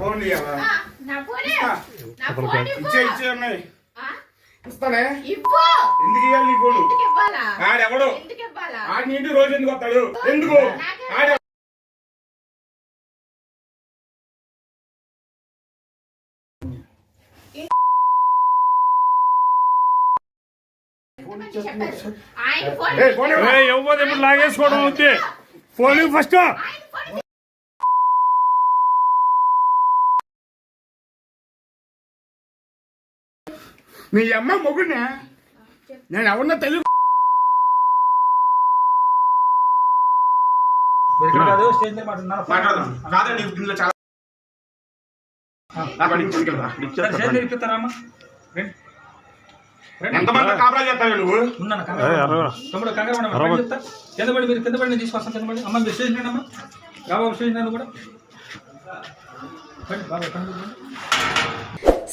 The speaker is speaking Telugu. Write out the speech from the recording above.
ఫోన్. ఇచ్చే ఇచ్చే ఉన్నాయి. ఇస్తానే? ఇవ్వు. ఎందుకు ఇవ్వాలి నీ ఫోను? ఆడెవడు ఆడి రోజు ఎందుకు వస్తాడు? ఆడ ఫోన్. ఎవరు లాగేసుకోవడం అవుతుంది ఫోన్ ఫస్ట్. నీ అమ్మ మొగుడినే నేను ఎవరినో తెలుగు కాదండి దీనిలో చాలా. ఎంతమంది కాపరా చేస్తావు నువ్వు. తమ్ముడు కంగారు చెప్తా. కింద పడి మీరు కింద పడి నేను తీసుకొస్తాను కింద పడి. అమ్మ మీరు రాబాబు మీద కూడా. బాబా.